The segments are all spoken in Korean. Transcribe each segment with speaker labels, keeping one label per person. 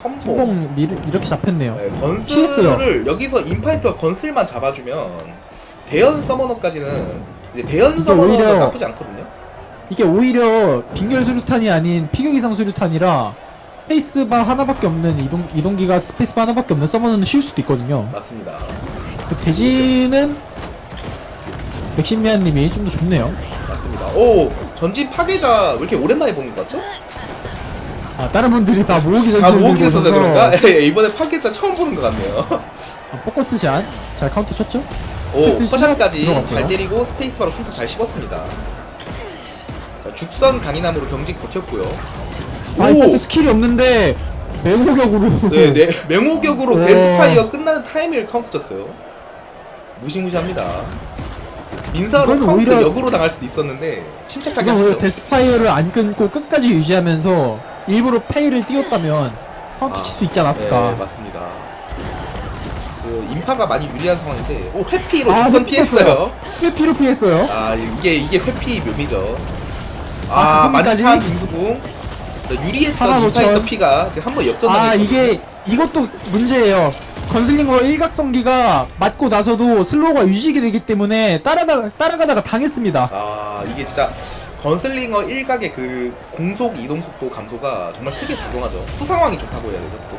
Speaker 1: 컴보.
Speaker 2: 신봉 미, 이렇게 잡혔네요.
Speaker 1: 네. 건슬을 여기서 인파이터가 건슬만 잡아주면 대연 서머너까지는 이제 대연
Speaker 2: 이게
Speaker 1: 서머너가
Speaker 2: 오히려-
Speaker 1: 나쁘지 않거든요.
Speaker 2: 이게 오히려 빙결 수류탄이 아닌 피격 이상 수류탄이라 스페이스바 하나밖에 없는 이동 이동기가 스페이스바 하나밖에 없는 서머너는 쉬울 수도 있거든요.
Speaker 1: 맞습니다.
Speaker 2: 그 대신은 백신미아님이 좀 더 좋네요.
Speaker 1: 맞습니다. 오 전진 파괴자 왜 이렇게 오랜만에 보는 것 같죠?
Speaker 2: 아 다른 분들이 다 모으기 전에
Speaker 1: 아 모으기 있어서 그런가? 예, 이번에 파괴자 처음 보는 것 같네요.
Speaker 2: 아, 포커스샷 잘 카운터 쳤죠?
Speaker 1: 오
Speaker 2: 스페이스 들어갔고요.
Speaker 1: 잘 때리고 스페이스바로 손도 잘 씹었습니다. 자, 죽선 강인함으로 경직 버텼고요.
Speaker 2: 아또 스킬이 없는데 매호격으로
Speaker 1: 네, 네, 맹호격으로
Speaker 2: 오.
Speaker 1: 데스파이어 끝나는 타이밍을 카운트 쳤어요. 무시무시합니다. 민사로
Speaker 2: 이건
Speaker 1: 카운트
Speaker 2: 오히려-
Speaker 1: 역으로 당할 수도 있었는데 침착하게
Speaker 2: 이건 오히려
Speaker 1: 하시죠.
Speaker 2: 데스파이어를 안 끊고 끝까지 유지하면서 일부러 페이를 띄웠다면 카운터
Speaker 1: 아,
Speaker 2: 칠수 있지 않았을까
Speaker 1: 네, 맞습니다. 그 인파가 많이 유리한 상황인데, 오 회피로
Speaker 2: 아, 회피
Speaker 1: 피했어요.
Speaker 2: 왜 피로 피했어요?
Speaker 1: 아 이게 이게 회피 묘미죠.
Speaker 2: 아,
Speaker 1: 아,
Speaker 2: 가슴까지?
Speaker 1: 만찬 김수궁 자, 유리했던 인파이터. 피가 지금 한번 역전.
Speaker 2: 아 이게 이것도 문제예요 건슬링거 일각성기가 맞고 나서도 슬로우가 유지가 되기 때문에 따라다, 따라가다가 당했습니다
Speaker 1: 아 이게 진짜 건슬링어 일각의 그 공속 이동 속도 감소가 정말 크게 작용하죠. 후상황이 좋다고 해야 되죠 또.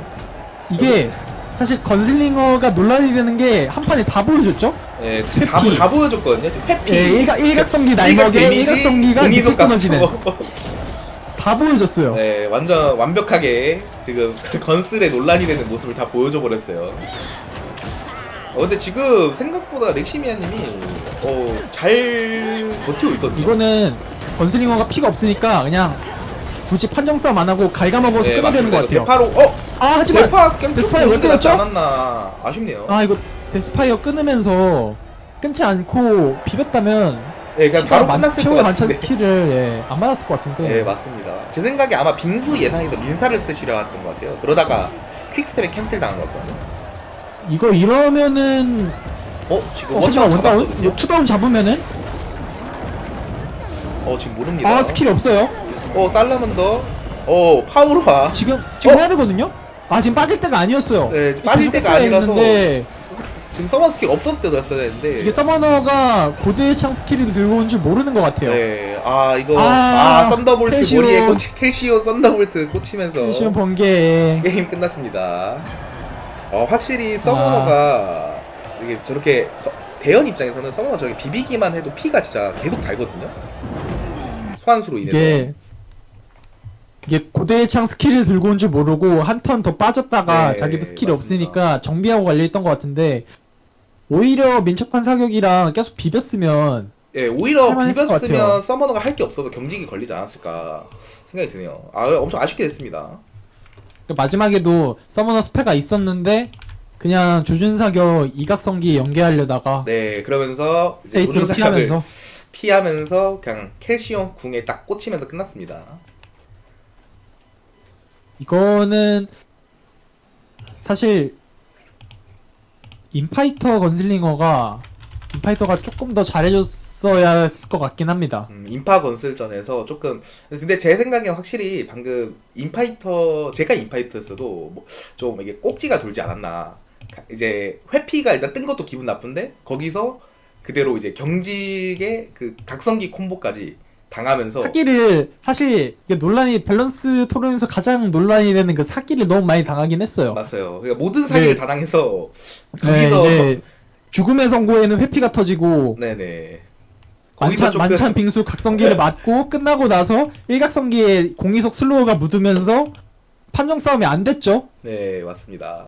Speaker 2: 이게 사실 건슬링어가 논란이 되는 게 한 판에 다 보여줬죠?
Speaker 1: 예, 다,
Speaker 2: 회피.
Speaker 1: 다 보여줬거든요. 지금 회피.
Speaker 2: 예, 일각, 일각성기
Speaker 1: 일각
Speaker 2: 날먹에
Speaker 1: 데미지,
Speaker 2: 일각성기가
Speaker 1: 공이속
Speaker 2: 밑에 끊어지는. 다 보여줬어요
Speaker 1: 네, 완전 완벽하게 지금 건슬에 논란이 되는 모습을 다 보여줘 버렸어요. 어, 근데 지금 생각보다 렉시미아님이 어, 잘 버티고 있거든요.
Speaker 2: 이거는 건슬링어가 피가 없으니까 그냥 굳이 판정 싸움 안 하고 갈가먹어서
Speaker 1: 네,
Speaker 2: 끊어야 되는 것. 같아요
Speaker 1: 대파로 어
Speaker 2: 아 하지만
Speaker 1: 대파
Speaker 2: 데스파이어 왜
Speaker 1: 놀라지
Speaker 2: 끊었죠?
Speaker 1: 않았나 아쉽네요.
Speaker 2: 아 이거 데스파이어 끊으면서 끊지 않고 비볐다면
Speaker 1: 네, 그냥 바로 끝났을 것
Speaker 2: 만찬. 스킬을 예, 안 맞았을 것 같은데
Speaker 1: 네 맞습니다. 제 생각에 아마 빙수 예상에도 민사를 쓰시려 했던 것 같아요. 그러다가 퀵스텝에 캔슬 당한 것 같거든요.
Speaker 2: 이거 이러면은
Speaker 1: 어 지금
Speaker 2: 어, 하지만
Speaker 1: 원다운.
Speaker 2: 투다운 잡으면은
Speaker 1: 어 지금 모릅니다.
Speaker 2: 아 스킬이 없어요
Speaker 1: 어 살라먼더. 어 파우로와.
Speaker 2: 지금 지금
Speaker 1: 어?
Speaker 2: 해야 되거든요 아 지금 빠질 때가 아니었어요
Speaker 1: 네, 빠질 때가 아니라서
Speaker 2: 했는데
Speaker 1: 지금 서머 스킬 없었을 때도 했어야 되는데.
Speaker 2: 이게 서머너가 고대의 창 스킬을 들고 온 줄 모르는 것 같아요
Speaker 1: 네, 아 이거
Speaker 2: 아,
Speaker 1: 아, 썬더볼트
Speaker 2: 캘시오.
Speaker 1: 머리에 꽂히 캘시오 썬더볼트 꽂히면서
Speaker 2: 시험 번개
Speaker 1: 게임 끝났습니다. 어 확실히 서머너가 이게 저렇게 거- 대연 입장에서는 서머너 저렇게 비비기만 해도 피가 진짜 계속 달거든요. 소환수로 인해서.
Speaker 2: 이게 이게 고대의 창 스킬을 들고 온 줄 모르고 한 턴 더 빠졌다가
Speaker 1: 네,
Speaker 2: 자기도 스킬이
Speaker 1: 맞습니다.
Speaker 2: 없으니까 정비하고 관리했던 것 같은데 오히려 민첩한 사격이랑 계속 비볐으면
Speaker 1: 예, 오히려
Speaker 2: 할만했을 것
Speaker 1: 비볐으면. 서머너가 할 게 없어서 경직이 걸리지 않았을까 생각이 드네요. 아 엄청 아쉽게 됐습니다.
Speaker 2: 마지막에도 서머너 스페가 있었는데 그냥 조준 사격 이각성기 연계하려다가
Speaker 1: 네, 그러면서 이제
Speaker 2: 페이스로 피하면서
Speaker 1: 피하면서 그냥 캘시온 궁에 딱 꽂히면서 끝났습니다.
Speaker 2: 이거는 사실 인파이터 건슬링어가 인파이터가 조금 더 잘해줬어야 했을 것 같긴 합니다.
Speaker 1: 음, 인파 건슬전에서 조금 근데 제 생각엔 확실히 방금 인파이터 제가 인파이터였어도 뭐 좀 이게 꼭지가 돌지 않았나 가- 이제 회피가 일단 뜬 것도 기분 나쁜데 거기서 그대로 이제 경직의 그 각성기 콤보까지 당하면서
Speaker 2: 사기를 사실 이게 논란이 밸런스 토론에서 가장 논란이 되는 그 사기를 너무 많이 당하긴 했어요.
Speaker 1: 맞어요. 그러니까 모든 사기를
Speaker 2: 네.
Speaker 1: 다 당해서
Speaker 2: 네,
Speaker 1: 거기서
Speaker 2: 이제 죽음의 선고에는 회피가 터지고
Speaker 1: 네네
Speaker 2: 만찬,
Speaker 1: 조금
Speaker 2: 만찬 빙수 각성기를 맞고 끝나고 나서 일각성기에 공이속 슬로우가 묻으면서 판정 싸움이 안 됐죠.
Speaker 1: 네 맞습니다.